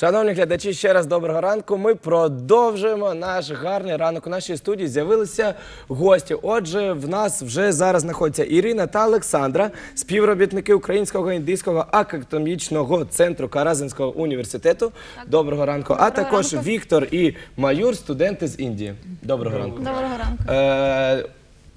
Шановні глядачі, ще раз доброго ранку. Ми продовжуємо наш гарний ранок. У нашій студії з'явилися гості. Отже, в нас вже зараз знаходяться Ірина та Олександра, співробітники Українського індійського академічного центру Каразинського університету. Доброго ранку. а також ранку. Віктор і Майор, студенти з Індії. Доброго ранку. Доброго ранку. Е,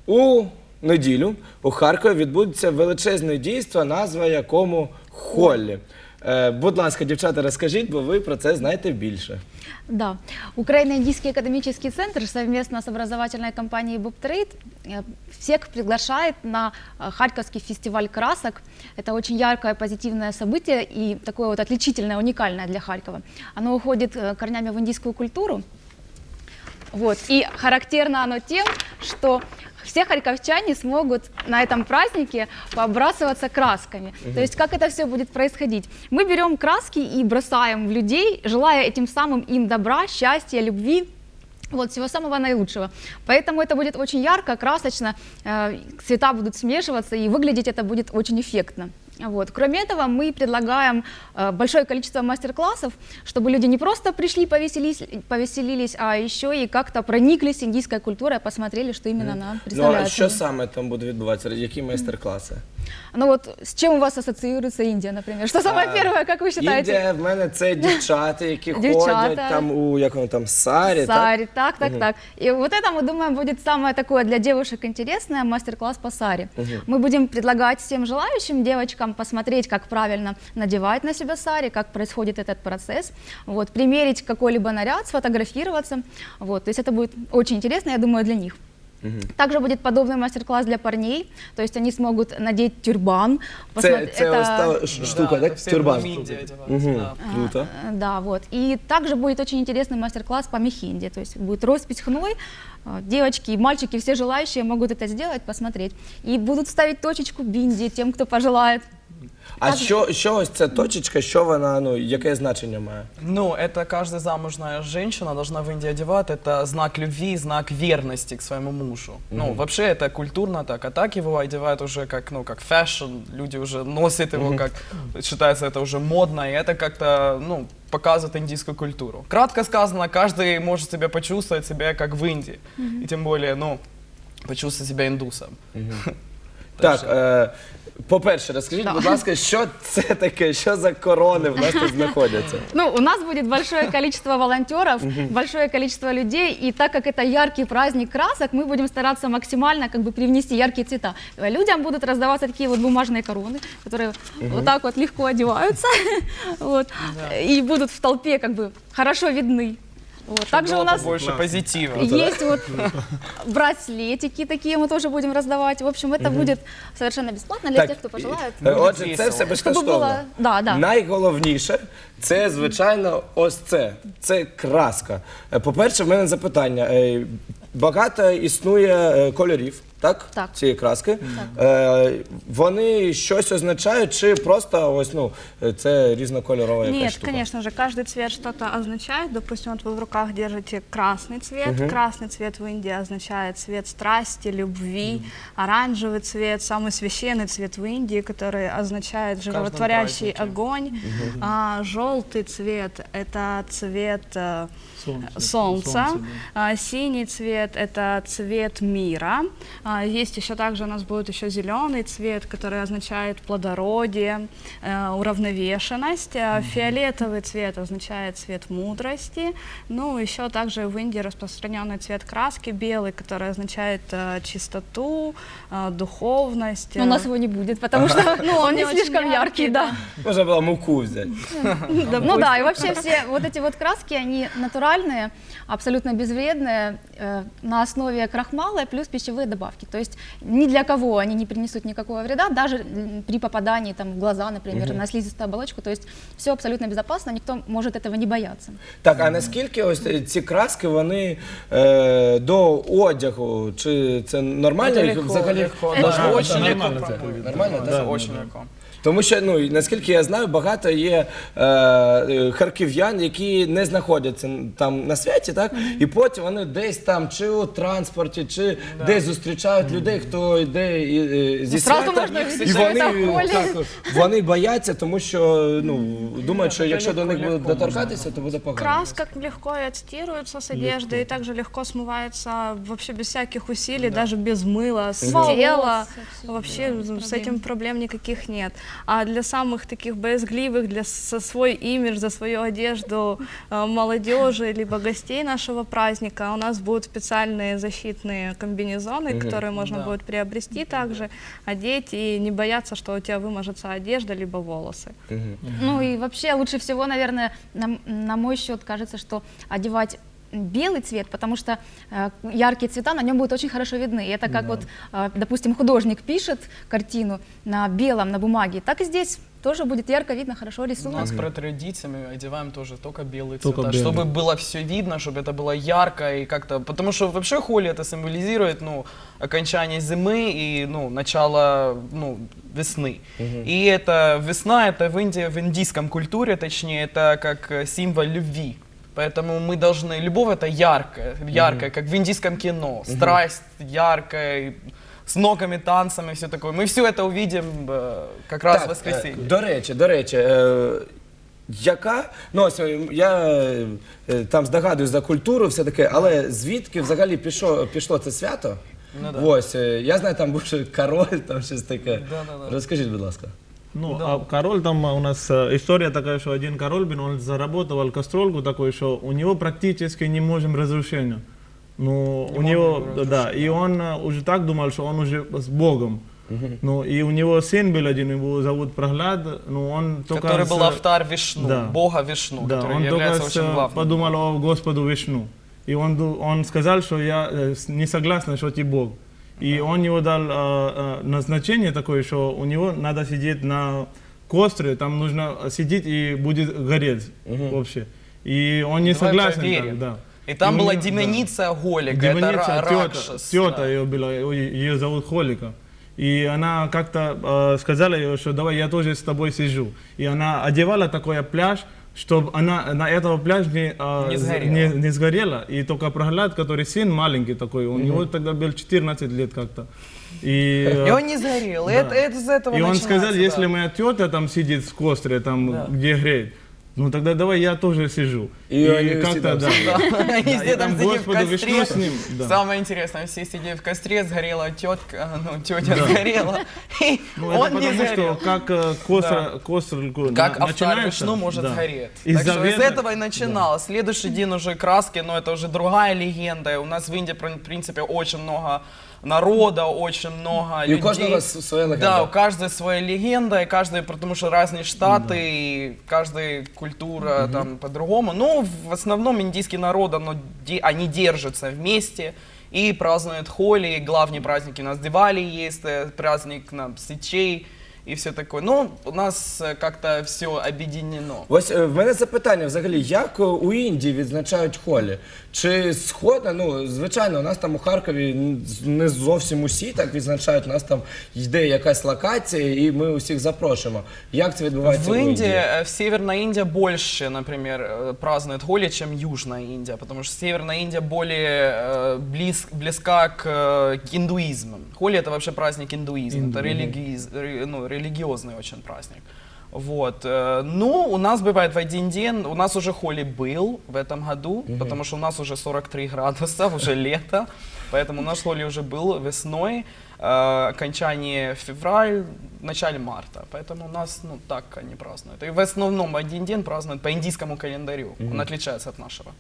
у неділю у Харкові відбудеться величезне дійство, назва якому Холлі. Е, будь ласка, дівчата, розкажіть, бо ви про це знаєте більше. Да. Украино-Индийский академический центр совместно с образовательной компанией BobTrade э, всех приглашает на э, Харьковский фестиваль красок. Это очень яркое, позитивное событие и такое вот отличительное, уникальное для Харькова. Оно уходит э, корнями в индийскую культуру. Вот. И характерно оно тем, что все харьковчане смогут на этом празднике побрасываться красками. То есть как это все будет происходить? Мы берем краски и бросаем в людей, желая этим самым им добра, счастья, любви. Вот, всего самого наилучшего. Поэтому это будет очень ярко, красочно, э, цвета будут смешиваться, и выглядеть это будет очень эффектно. Вот. Кроме этого, мы предлагаем э, большое количество мастер-классов, чтобы люди не просто пришли, повеселились, повеселились, а еще и как-то прониклись индийской культурой, посмотрели, что именно она Ну, представляет. а що собой. саме там буде відбуватися? Які майстер-класи? Ну вот, с чем у вас ассоциируется Индия, например? Что самое А, первое, как вы считаете? Індія в мене це дівчата, які Дівчата. ходять там у як воно там сарі. Так? Сари, так, так, так. И вот это, мы думаем, будет самое такое для девушек интересное мастер-класс по саре. Мы будем предлагать всем желающим девочкам посмотреть, как правильно надевать на себя сари, как происходит этот процесс, вот, примерить какой-либо наряд, сфотографироваться. Вот, то есть это будет очень интересно, я думаю, для них. Также будет подобный мастер-класс для парней, то есть они смогут надеть тюрбан. Це, посмотри- це это- ось та ш- штука, это так? все Тюрбан. Мгм. да. Круто. Э, Да, вот. И также будет очень интересный мастер-класс по мехинде. То есть будет роспись хной. Э, Девочки и мальчики, все желающие могут это сделать, посмотреть. И будут ставить точечку бинди тем, кто пожелает. А що, що ось ця точечка, що вона, ну, яке значення має? Ну, это каждая замужная женщина должна в Индии одевать. Это знак любви, знак верности к своему мужу. Ну, вообще это культурно так. А так его одевают уже как, ну, как фэшн. Люди уже носят его как, считается это уже модно. И это как-то, ну, показывает индийскую культуру. Кратко сказано, каждый может себя почувствовать себя как в Индии. И тем более, ну, почувствовать себя индусом. Так, е, по-перше, розкажіть, Да. будь ласка, що це таке, що за корони в нас тут знаходяться? Ну, у нас будет большое количество волонтеров, большое количество людей, и так как это яркий праздник красок, мы будем стараться максимально как бы привнести яркие цвета. Людям будут раздаваться такие вот бумажные короны, которые вот так вот легко одеваются, вот, и будут в толпе как бы хорошо видны. Вот. Также у нас больше позитива. есть вот браслетики такие мы тоже будем раздавать. В общем, это будет совершенно бесплатно для тех, кто пожелает. е, Отже, це весело. все Чтобы безкоштовно. было, да, да. Найголовніше це, звичайно, ось це. Це краска. Е, По-перше, в мене запитання. Е, Багато існує е, кольорів, так? Так. Цієї краски. Е, Вони щось означають, чи просто ось ну е, це різнокольорова якась Нет, штука? конечно же, каждый цвет что-то означает. Допустим, вот вы в руках держите красный цвет. Красный цвет в Индии означает цвет страсти, любви. Оранжевый цвет, самый священный цвет в Индии, который означает животворящий празднике. огонь. А, желтый цвет – это цвет э, солнца. А, синий цвет – это цвет мира. А, есть еще также у нас будет еще зеленый цвет, который означает плодородие, э, уравновешенность. А, Фиолетовый цвет означает цвет мудрости. Ну, еще также в Индии распространенный цвет краски белый, который означает э, чистоту, э, духовность. Но у нас его не будет, потому что ну, он не слишком яркий, да. Можна було муку взяти. Ну да, и вообще все вот эти вот краски, они натуральные, абсолютно безвредные, э, на основе крахмала плюс пищевые добавки. То есть ни для кого они не принесут никакого вреда, даже м, при попадании там, в глаза, например, на слизистую оболочку. То есть все абсолютно безопасно, никто может этого не бояться. Так, а наскільки ось ці краски вони е, до одягу? Чи це нормально? Это їх легко, взагалі легко, можна да, очень это легко нормально, пропробувати? да. Нормально, Да, так? очень легко. Тому що ну і наскільки я знаю, багато є е, е, харків'ян, які не знаходяться там на святі, так і потім вони десь там чи у транспорті, чи десь зустрічаються. зустрічають людей, хто йде і- і зі Зразу свята, можна і увидіти, що вони, це холі. так, вони бояться, тому що ну, думають, що це якщо до них легко, будуть легко доторкатися, то буде погано. Краска легко и отстирывается с одежды, и также легко смывается вообще без всяких усилий, даже без мыла, с Волос тела. вообще, Вообще да, без с проблем. этим проблем никаких нет. А для самых таких боязгливых, для со свой имидж, за свою одежду э, молодежи, либо гостей нашего праздника, у нас будут специальные защитные комбинезоны, которые можно Да. будет приобрести также, одеть и не бояться, что у тебя выможется одежда либо волосы. Ну и вообще лучше всего, наверное, на, на мой счет кажется, что одевать белый цвет, потому что э, яркие цвета на нем будут очень хорошо видны. И это как вот, э, допустим, художник пишет картину на белом, на бумаге, так и здесь тоже будет ярко видно, хорошо У рисунок. нас про традициями одеваем тоже только белые Только цвета, белые. чтобы было все видно, чтобы это было ярко и как-то, потому что вообще холи это символизирует, ну, окончание зимы и, ну, начало, ну, весны. И это весна, это в Индии, в индийском культуре, точнее, это как э, символ любви. Поэтому мы должны, любовь это яркая, яркая, как в индийском кино, страсть яркая, и с ногами, танцами, все такое. Мы все это увидим э, как раз в Так, воскресенье. е, До речі, до речі, е, яка, ну ось е, я е, там здогадуюсь за культуру, все таке, але звідки взагалі пішло, пішло це свято? Ну да. Ось, е, я знаю, там був ще король, там щось таке. Да-да-да. Розкажіть, будь ласка. Ну, а король там у нас э, история такая, что один король, он заработал кастрольку такой, что у него практически не можем разрушения. Ну, у него, да, и он э, уже так думал, что он уже с Богом. Ну, и у него сын был один, его зовут Проглад, ну, он только... который с- был автар Вишну, да. бога Вишну, Да, который он является только очень главным. подумал о Господу Вишну. И он, он сказал, что я э, не согласен, что ты Бог. И он ему дал э, э, назначение такое, что у него надо сидеть на костре, там нужно сидеть и будет гореть вообще. И он не Давай согласен так, да. И там у была него- да. демоница Голика, это Демоница, тета, Ракшас, тета да. ее была, ее зовут Холика. И она как-то э, сказала ей, что давай я тоже с тобой сижу. И она одевала такой пляж, чтобы она на этого пляж не, э, Не сгорела. не, не сгорела. И только Проглад, который сын маленький такой, у него тогда был 14 лет как-то. И, И он не сгорел. И это, это из этого и он сказал, да. если моя тетя там сидит в костре, там, Да. где греет, ну тогда давай я тоже сижу. И они все как-то, да. Да, Они Да, все и там сидят в костре. с ним, да. Самое интересное, все сидят в костре, сгорела тетка, ну, тетя сгорела, и Ну, это он не потому сгорел. что как э, костра, костра- Как на- автор начинается, Вишну может да. сгореть. Из-за так что из этого и начиналось. Следующий день уже краски, но это уже другая легенда. У нас в Индии, в принципе, очень много народа, очень много И у людей. каждого с- своя легенда. Да, у каждой своя легенда, и каждый, потому что разные штаты, и каждая культура там по-другому. Ну, в основном индийский народ, оно, де- они держатся вместе и празднуют Холи, главные праздники у нас Дивали есть, э, праздник нам Сичей и все такое. Ну, у нас э, как-то все объединено. Ось е, в мене запитання взагалі, як е, у Індії відзначають холі? Чи схода, ну звичайно, у нас там у Харкові н- з- не зовсім усі так відзначають. У нас там йде якась локація, і ми усіх запрошуємо. Як це відбувається В у Индии, Індії? э, в Северной Индии больше, например, э, празднуют Холи, чем Южная Индия, потому что Северная Индия более э, близ, близка к, э, к индуизму. Холи это вообще праздник индуизма, это религиз- ре- ну, религиозный очень праздник. Вот. э, Ну, у нас бывает в один день, у нас уже Холи был в этом году, потому что у нас уже 43 градуса, уже лето, поэтому у нас Холи уже был весной, э, окончание февраль, начале марта. Поэтому у нас, ну, так они празднуют. И в основном один день празднуют по индийскому календарю. Он отличается от нашего.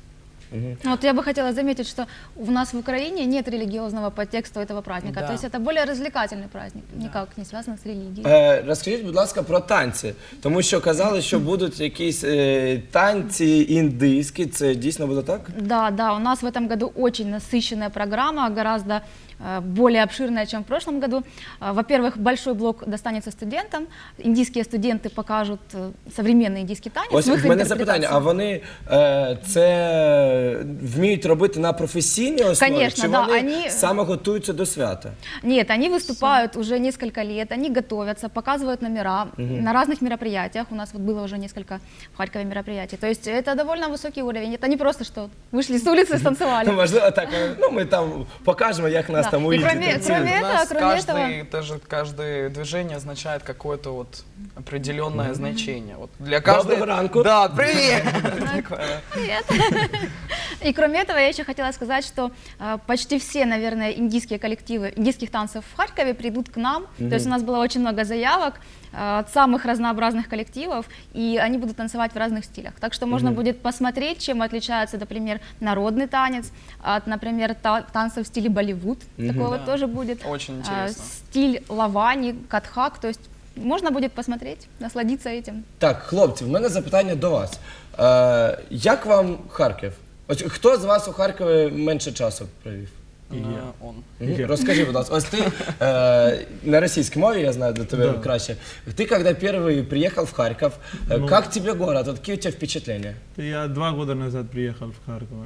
Ну, Вот я бы хотела заметить, что у нас в Украине нет религиозного подтекста у этого праздника. Да. То есть это более развлекательный праздник, никак не связан с религией. Е, розкажіть, будь ласка, про танці, тому що казали, що будуть якісь е, танці індийські. Це дійсно буде так? Да, да, у нас в этом году очень насыщенная программа, гораздо э, более обширная, чем в прошлом году. А, Во-первых, большой блок достанется студентам. Индийские студенты покажут э, современный индийский танец. Ось в их в мене запитання: а интерпретации. вони е, це вміють робити на професійній основі? Конечно, чи да, вони они- саме готуються до свята? Нет, они выступают уже несколько лет, они готовятся, показывают номера на разных мероприятиях. У нас вот было уже несколько в Харькове мероприятий. То есть это довольно высокий уровень. Это не просто, что вышли с улицы и станцевали. Ну, можливо, так. е, Ну, ми там покажемо, як нас Да. там И увидите. кроме, кроме У этого, нас кроме каждый, этого, даже каждое движение означает какое-то вот определенное значение. Вот для Доброго каждого. ранку. Да, привет! И кроме этого, я еще хотела сказать, что э, почти все, наверное, индийские коллективы индийских танцев в Харькове придут к нам. То есть у нас было очень много заявок э, от самых разнообразных коллективов, и они будут танцевать в разных стилях. Так что можно будет посмотреть, чем отличается, например, народный танец от, например, та- танца в стиле Болливуд. Такое вот Да. тоже будет. Очень А, интересно. Стиль лавани, катхак, то есть можно будет посмотреть, насладиться этим. Так, хлопці, в мене запитання до вас. Е, як вам Харків? Ось хто з вас у Харкові менше часу провів? А, Он. Мгм. Розкажи, будь ласка. Ось ти е, на російській мові, я знаю до тебе Да. краще. Ты когда первый приехал в Харьков, э, Ну. как тебе город? Вот какие у тебя впечатления? Я два года назад приехал в Харьков.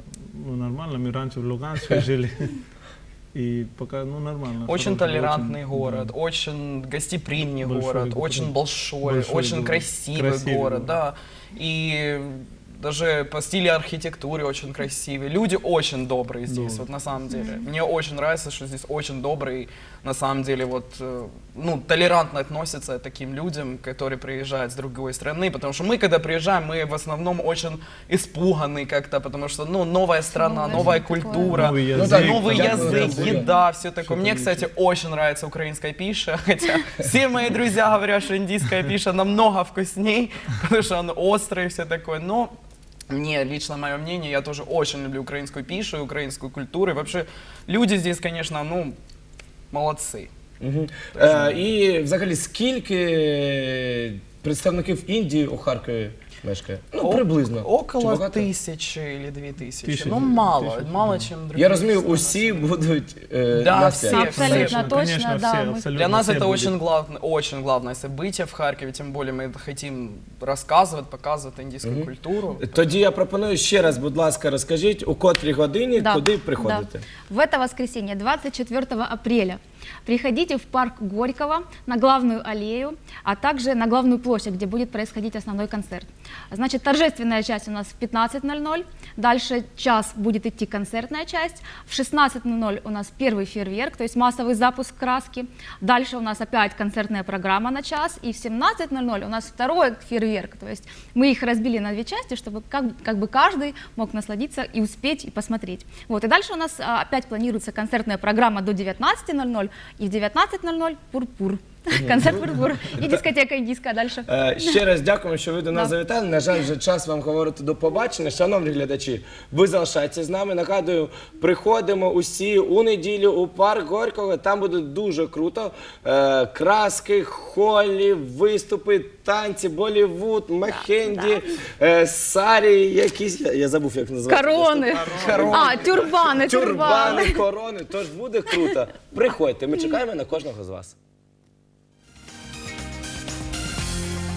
Ну, нормально, мы раньше в Луганске жили. И пока, ну, нормально. Очень хороший, толерантный очень, город, да. очень гостеприимный Большой город, город. очень большой, Большой очень город. красивый, Красивый город, город. да. И даже по стилю архитектуры очень красивый. Люди очень добрые здесь, Добрые. вот на самом деле. Мне очень нравится, что здесь очень добрый, на самом деле, вот, э, ну, толерантно относятся к таким людям, которые приезжают с другой страны, потому что мы, когда приезжаем, мы в основном очень испуганы как-то, потому что, ну, новая страна, Новое новая такое. культура, Новый Ну да, язык. новый язык, еда, все такое. Мне, кстати, очень нравится украинская пиша, хотя все мои друзья говорят, что индийская пиша намного вкусней, потому что она острая и все такое. Но мне, лично мое мнение, я тоже очень люблю украинскую пишу, и украинскую культуру. И вообще люди здесь, конечно, ну, молодцы. Угу. Е, і взагалі, скільки представників Індії у Харкові мешкає? Ну, О- приблизно. Чи Около багато? тысячи или две тысячи. Тысячи, ну, мало, тысячи, мало да. чем другие Я розумію, страны. усі будуть е, Да, на всі, святі. Абсолютно Конечно, точно, конечно, да. все, мы- абсолютно Для нас все это будут. очень, главное, очень главное событие в Харькове, тем более мы хотим рассказывать, показывать индийскую культуру. Тоді я пропоную ще раз, будь ласка, розкажіть, у котрій годині, Да, куди приходите. да. В это воскресенье, 24 апреля, приходите в парк Горького на главную аллею, а также на главную площадь, где будет происходить основной концерт. Значит, торжественная часть у нас в 15.00, дальше час будет идти концертная часть, в 16.00 у нас первый фейерверк, то есть массовый запуск краски, дальше у нас опять концертная программа на час, и в 17.00 у нас второй фейерверк, то есть мы их разбили на две части, чтобы как, как бы каждый мог насладиться и успеть и посмотреть. Вот, и дальше у нас а, опять планируется концертная программа до 19.00, и в 19.00 пурпур. Концерт пурпур. И дискотека индийская дальше. Е, Ще раз дякуємо, що ви до нас Да. завітали. На жаль, вже час вам говорити до побачення. Шановні глядачі, ви залишайтеся з нами. Нагадую, приходимо усі у неділю у парк Горького. Там буде дуже круто. Е, Краски, холі, виступи, танці, Болівуд, Мехенді, е, Сарі, якісь. я- Я забув, як називається. Короны. А, тюрбаны, тюрбаны. Тюрбани, корони. Тож буде круто. Приходьте, ми чекаємо на кожного з вас.